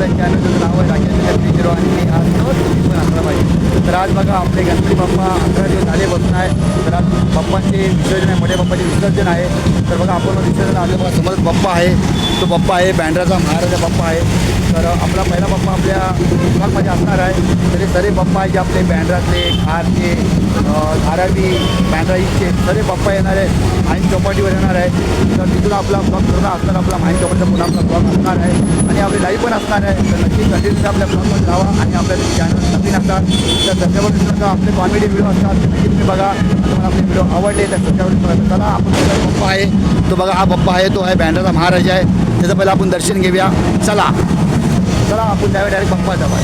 आपल्या चॅनलचं नाव आहे राकेश झिरो आणि मी आज तुम्ही पण असला पाहिजे तर आज बघा आपले गणपती बाप्पा अकरा दिवस झाले बसून आहे. तर आज बाप्पांचे विसर्जन आहे मोठ्या बाप्पाचे विसर्जन आहे. तर बघा आपण विसर्जन आलो बघा समोरच बाप्पा आहे. तो बाप्पा आहे बँड्राचा महाराजा बाप्पा आहे. तर आपला पहिला बाप्पा आपल्या विभागमध्ये असणार आहे. तरी हे सर्व बाप्पा आहे जे आपले बँड्रातले खारचे धाराटी बँड्राईचे सरे पप्पा येणार आहे माहीम चौपाटीवर येणार आहे तर तिथून आपला ब्लॉग पूर्ण असणार आपला माहीन चौपाटीचा पुन्हा आपला ब्लॉग असणार आहे. आणि आपली लाईव्ह पण असणार आहे. तर नक्की कंटिन्यू आपल्या ब्लॉगमध्ये राहा आणि आपल्या चॅनल नवीन असतात तर त्याच्यावर सुद्धा आपले कॉमेडी व्हिडिओ असतात ते तुम्ही बघा. तुम्हाला आपले व्हिडिओ आवडले तर त्याच्यावर बघा चला आपण पप्पा आहे. तो बघा हा पप्पा आहे. तो आहे बँड्राचा महाराजा आहे. त्याचं पहिलं आपण दर्शन घेऊया. चला. चला आपण त्यावेळी डायरेक्ट पप्पा जावा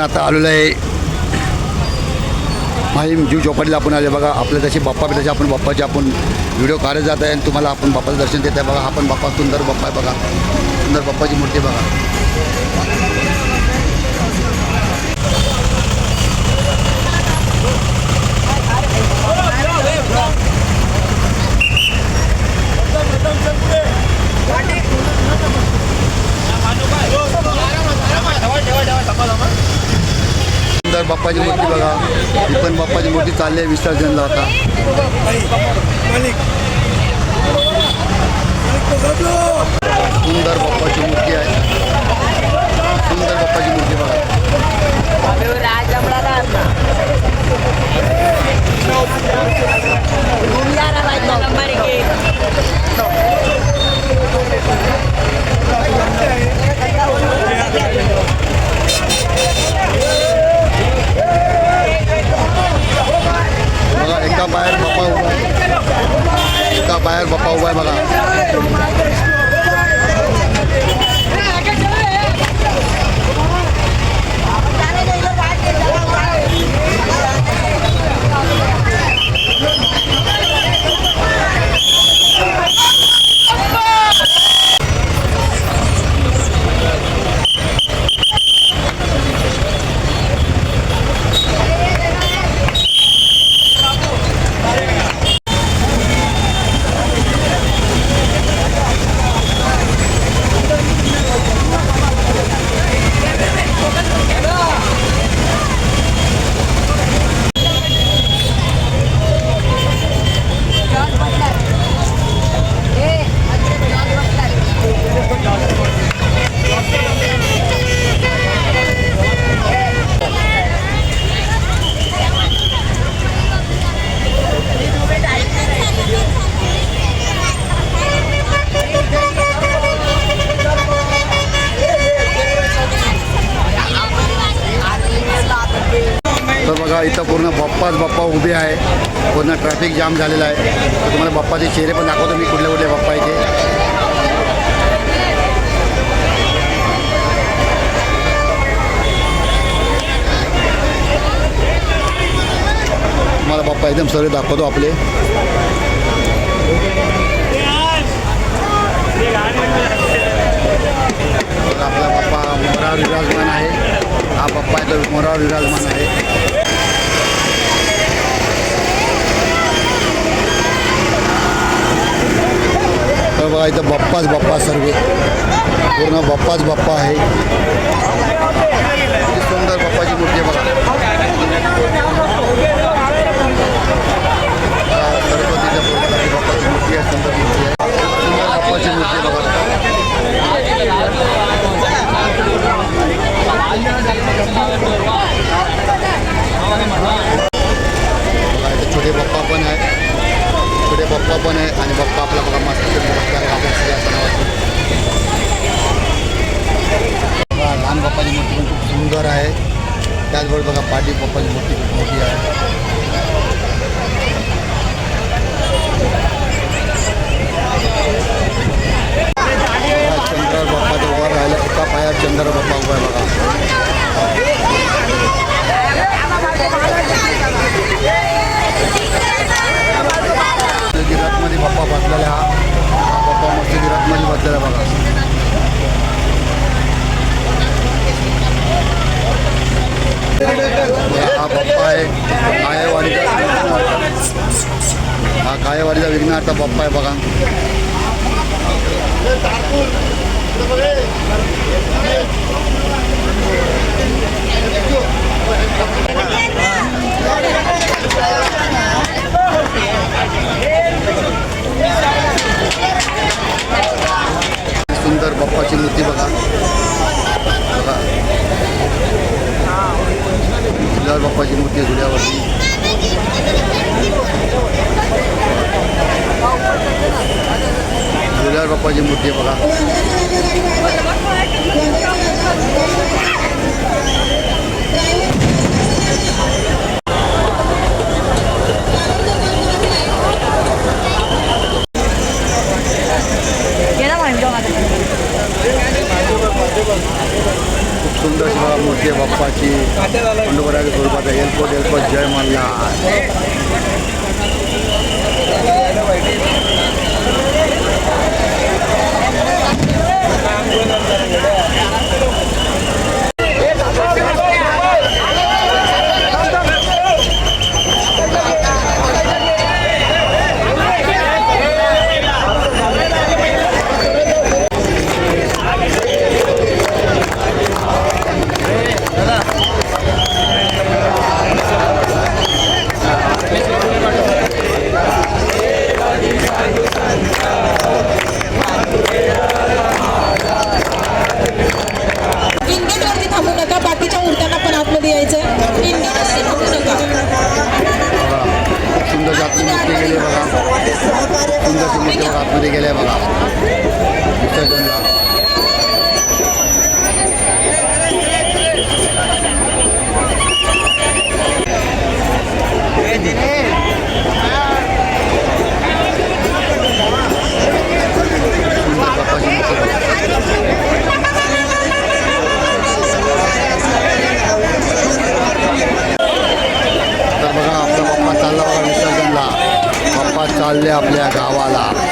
आपण आता आलेलो आहे माहीम जीव चौपाटीला आपण आले बघा आपल्या तशी बाप्पा बी तसे आपण बाप्पाचे आपण व्हिडिओ काढत जात आहे आणि तुम्हाला आपण बाप्पाचं दर्शन देत आहे बघा आपण बाप्पा सुंदर बाप्पा आहे बघा सुंदर बाप्पाची मूर्ती आहे बघा सुंदर बाप्पाची मूर्ती बघा. ही पण बाप्पाची मूर्ती चालली आहे विसर्जनला आता. सुंदर बाप्पाची मूर्ती आहे. सुंदर बाप्पाची मूर्ती बघा. बघा बघा इथं पूर्ण बाप्पाच बाप्पा उभे आहे. पूर्ण ट्रॅफिक जाम झालेला आहे. तर तुम्हाला बाप्पाचे चेहरे पण दाखवतो. मी कुठले कुठले बाप्पा इथे. तुम्हाला बाप्पा एकदम सर्व दाखवतो आपले. आपला बाप्पा मोरावर विराजमान आहे. हा बाप्पा आहे तो मोरावर विराजमान आहे. तर बघा इथं बाप्पाच बाप्पा सर्व। पूर्ण बाप्पा सुंदर बाप्पाची बघा हा, गणपतीच्या सुंदर सुंदर बाप्पाची मूर्ती बघा। बघा छोटे बाप्पा पण आहे बप्पा पण आहे आणि बाप्पा आपला बघा मस्त आपल्या बघा लहान बाप्पाची मूर्ती पण खूप सुंदर आहे. त्याचबरोबर बघा पाटी बाप्पाची मूर्ती खूप मोठी आहे बघा, चंद्र बाप्पा उभा राहिला एका पायात चंद्र बाप्पा उभा आहे बघा गिरातमध्ये बाप्पा बसलेला हा हा बाप्पा मस्त गिरातमध्ये बसलेला बघा हा बाप्पा आहे कायवाडीचा हा कायवाडीचा विघ्नार्थ बाप्पा आहे बघा सुंदर बाप्पाची मूर्ती बघा बघा झुल्यावर बाप्पाची मूर्ती आहे झुल्यावरती झुल्यावर आहे बघा. खूप सुंदर बघा मूर्ती आहे बाप्पाची. खंडोबराच्या स्वरूपात एलपोट एलपोट जय मल्हार. やった! เรียบเ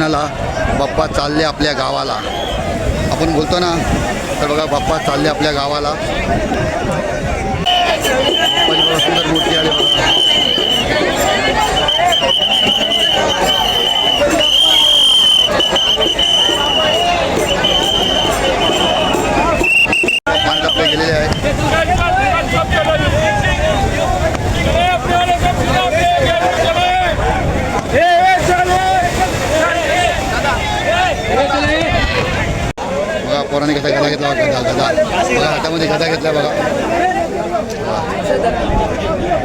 जनाला बाप्पा चालले आपल्या गावाला. आपण बोलतो ना तर बघा बाप्पा चालले आपल्या गावाला. सुंदर मूर्ती आली बघा मानकपडे गेलेले आहे बघा पोराने कसा गदा घेतला गदा गदा. बघा हातामध्ये गदा घेतला बघा. बघा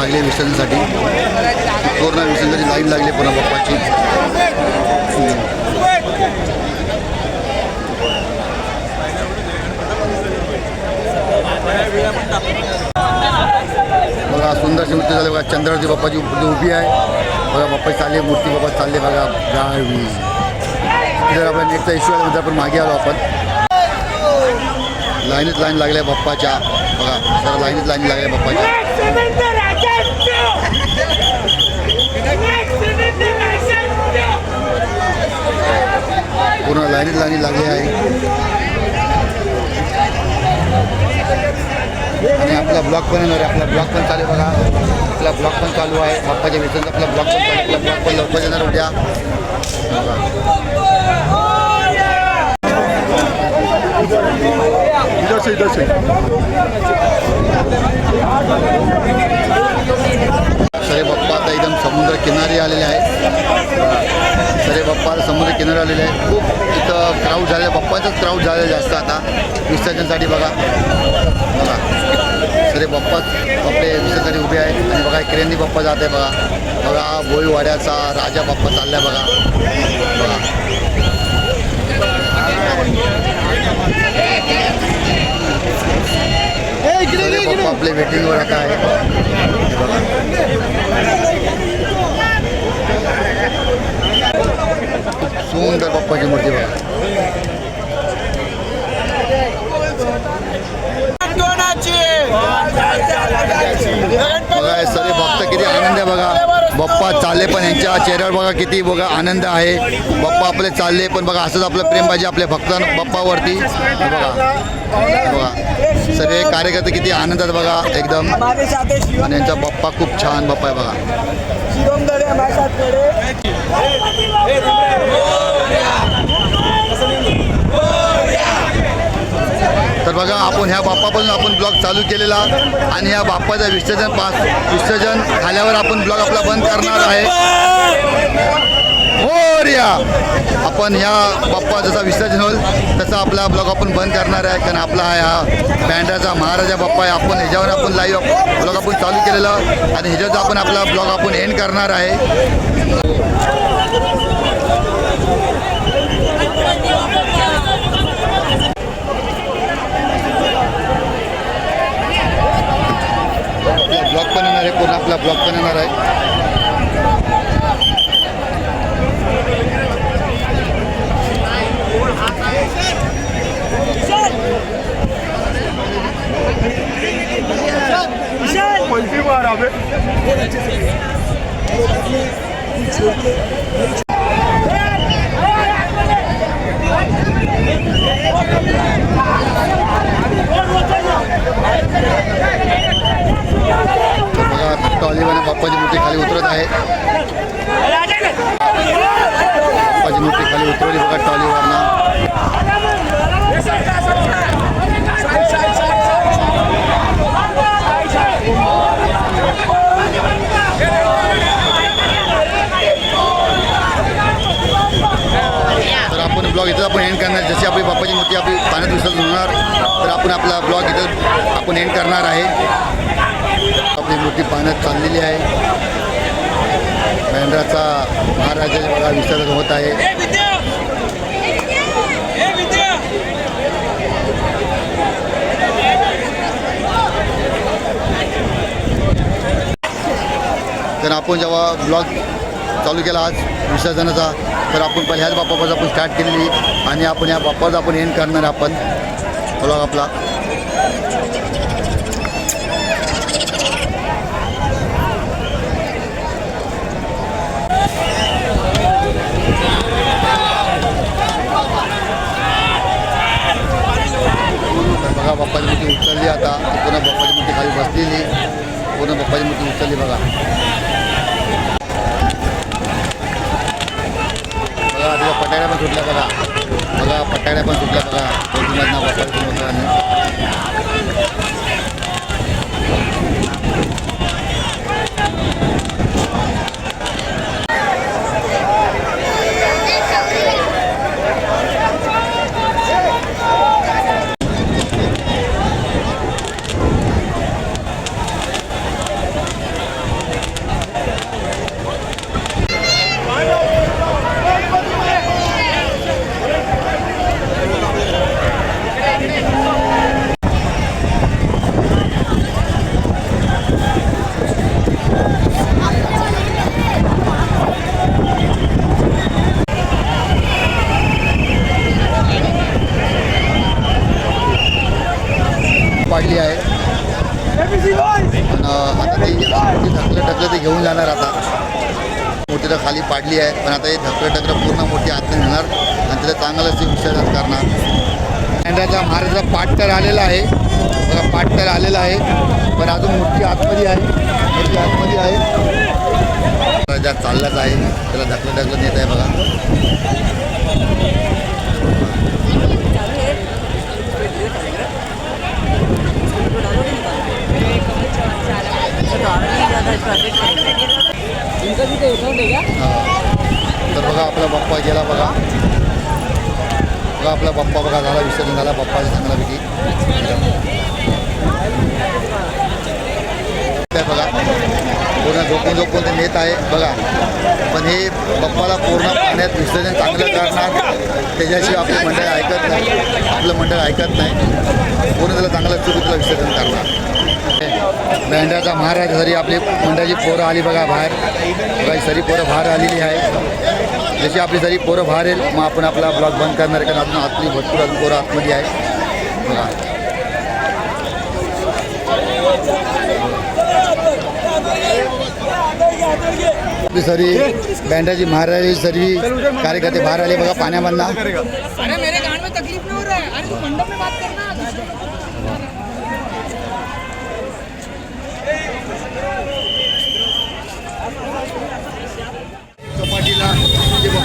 लागली विसर्जनसाठी. पूर्ण विसर्जनाची लाईन लागली पूर्ण बाप्पाची बघा सुंदरशी मूर्ती झाली बघा, चंद्रावरती बाप्पाची मूर्ती उभी आहे. बघा बाप्पा चालली मूर्ती बाप्पा चालले, बघा, गावी. जर आपल्या नेटचा इश्यू आल्यानंतर आपण मागे आलो आपण. लाईनीत लाईन लागल्या बाप्पाच्या बघा सर्व लाईनीत लाईन लागल्या पूर्ण लाईनीत लाईनी लागली आहे. आणि आपला ब्लॉक पण येणार आहे. आपला ब्लॉक पण चालू आहे बघा. आपला ब्लॉक पण चालू आहे. बाप्पाच्या विसर्जन आपला ब्लॉक पण चालू आपला ब्लॉक पण लवकर येणार उद्या. बघा सरे बाप्पा से समुद्र किनारी आलेले आहे सरे बाप्पा समुद्र किनारी आलेले आहे खूप इथं क्राऊड झाले बाप्पाचाच क्राऊड झालेलं जास्त आता. विसर्जनसाठी बघा. बघा. सरे बाप्पाच आपले विसर्जनसाठी उभे आहेत. आणि बघा किरेंदी बाप्पा जात आहे बघा. बघा हा भोईवाड्याचा राजा बाप्पा आहे बघा. बघा सरे बाप्पा आपले वेटिंगवर आता आहे हे बघा सुंदर बाप्पाची मूर्ती बघा बघा हे सर्व भक्त किती आनंद आहे बघा बाप्पा चालले पण यांच्या बघा किती बघा आनंद आहे. बाप्पा आपले चालले पण बघा असंच आपलं प्रेम पाहिजे आपल्या भक्तां बाप्पावरती. बघा. बघा. सगळे कार्यकर्ते किती आनंदात बघा एकदम. आणि यांचा बाप्पा खूप छान बाप्पा आहे बघा. ह्या बाप्पापासून आपण ब्लॉग चालू केलेला आणि ह्या बाप्पाचं विसर्जन पास विसर्जन झाल्यावर आपण ब्लॉग आपला बंद करणार आहे. मोरया आपण ह्या बाप्पा जसा विसर्जन होईल तसा आपला ब्लॉग आपण बंद करणार आहे. कारण आपला हा बँडाचा महाराजा बाप्पा आहे. आपण ह्याच्यावर आपण लाईव्ह ब्लॉग आपण चालू केलेलं आणि ह्याच्यावर आपण आपला ब्लॉग आपण एंड करणार आहे ब्लॉग पण येणार आहे पूर्ण आपला ब्लॉग पण येणार आहे. कुल्फी मार अबे बघा टॉलीवाने बाप्पाची मूर्ती खाली उतरत आहे. बाप्पाची मूर्ती खाली उतरवली बघा टॉलीवरनं तर आपण ब्लॉग इथं आपण एंड करणार जशी आपली बाप्पाची मूर्ती आपली पाण्यात विसर्जन होणार तर आपण आपला ब्लॉग इथं आपण एंड करणार आहे आपली मूर्ती पाण्यात चाललेली आहे बँड्राचा महाराजाचे बघा विसर्जन होत आहे. तर आपण जेव्हा ब्लॉग चालू केला आज विसर्जनाचा तर आपण पहिले ह्याच बाप्पापासून आपण स्टार्ट केलेली. आणि आपण ह्या बाप्पाचा आपण एंड करणार आपण. ब्लॉग आपला. बघा बाप्पाची मूर्ती उचलली आता. पुन्हा बाप्पाची मूर्ती खाली बसलेली. पुन्हा बाप्पाची मूर्ती उचलली बघा. बघा तिला पटाड्या पण सुटल्या बघा. बघा पटाड्या पण सुटल्या बघा. दोघीमधनं बाप्पाची वाढली आहे. पण आता ते ढकलं ढकलं ते घेऊन जाणार आता. मोठी तर खाली पाडली आहे पण आता हे ढकलं ढकलं पूर्ण मोठी आत येणार आणि त्याला चांगलं ते विसर्जन करणार. बँडाचा महाराजा पाठ तर आलेला आहे. बघा पाठ तर आलेला आहे पण अजून मोठी आतमध्ये आहे. मोठी आतमध्ये आहे. राजा चाललाच आहे. त्याला ढकलं ढकलं नेत आहे बघा. तर बघा आपला बाप्पा गेला बघा. बघा आपला बाप्पा बघा झाला विसर्जन झाला बाप्पाचा चांगल्यापैकी. काय बघा पूर्ण झोपून झोपून ते नेत आहे. बघा पण हे बाप्पाला पूर्ण पाण्यात विसर्जन चांगलं करणार. त्याच्याशिवाय आपलं मंडळ ऐकत नाही. आपलं मंडळ ऐकत नाही. पूर्ण त्याला चांगलं चुकी विसर्जन करणार. बँड्याचा महाराज घरी आपली मंडळाची पोरं आली बघा बाहेर. बघा ही सरी पोरं बाहेर आलेली आहे. जशी आपली सरी पोरं बाहेर येईल मग आपण ब्लॉग बंद आहे, कारण अजून आतली भरपूर अजून पोरं आतमध्ये आहे बघा. आपली सरी बँडाची महाराजाची सरी कार्यकर्ते बाहेर आले बघा पाण्यामधनं.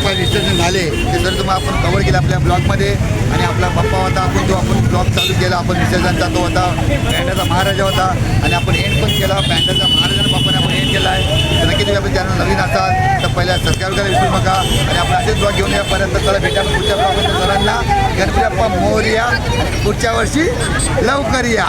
बाप्पा रजिस्ट्रेशन झाले ते जर तुम्ही आपण कवर केलं आपल्या ब्लॉगमध्ये आणि आपला बाप्पा होता आपण जो आपण ब्लॉग चालू केला आपण विसर्जनचा तो होता पॅन्डाचा महाराजा होता आणि आपण एंड पण केला पॅन्डाचा महाराजाने बाप्पाने आपण एंड केला आहे. तर नक्की तुम्ही आपल्या चॅनल नवीन असाल तर पहिल्या सबस्क्राईब करायला विसरू नका आणि आपण असेच ब्लॉग घेऊन यापर्यंत त्याला भेटा पुढच्या ब्लॉगमध्ये सरांना गणपती बाप्पा मोर्या पुढच्या वर्षी लवकर या.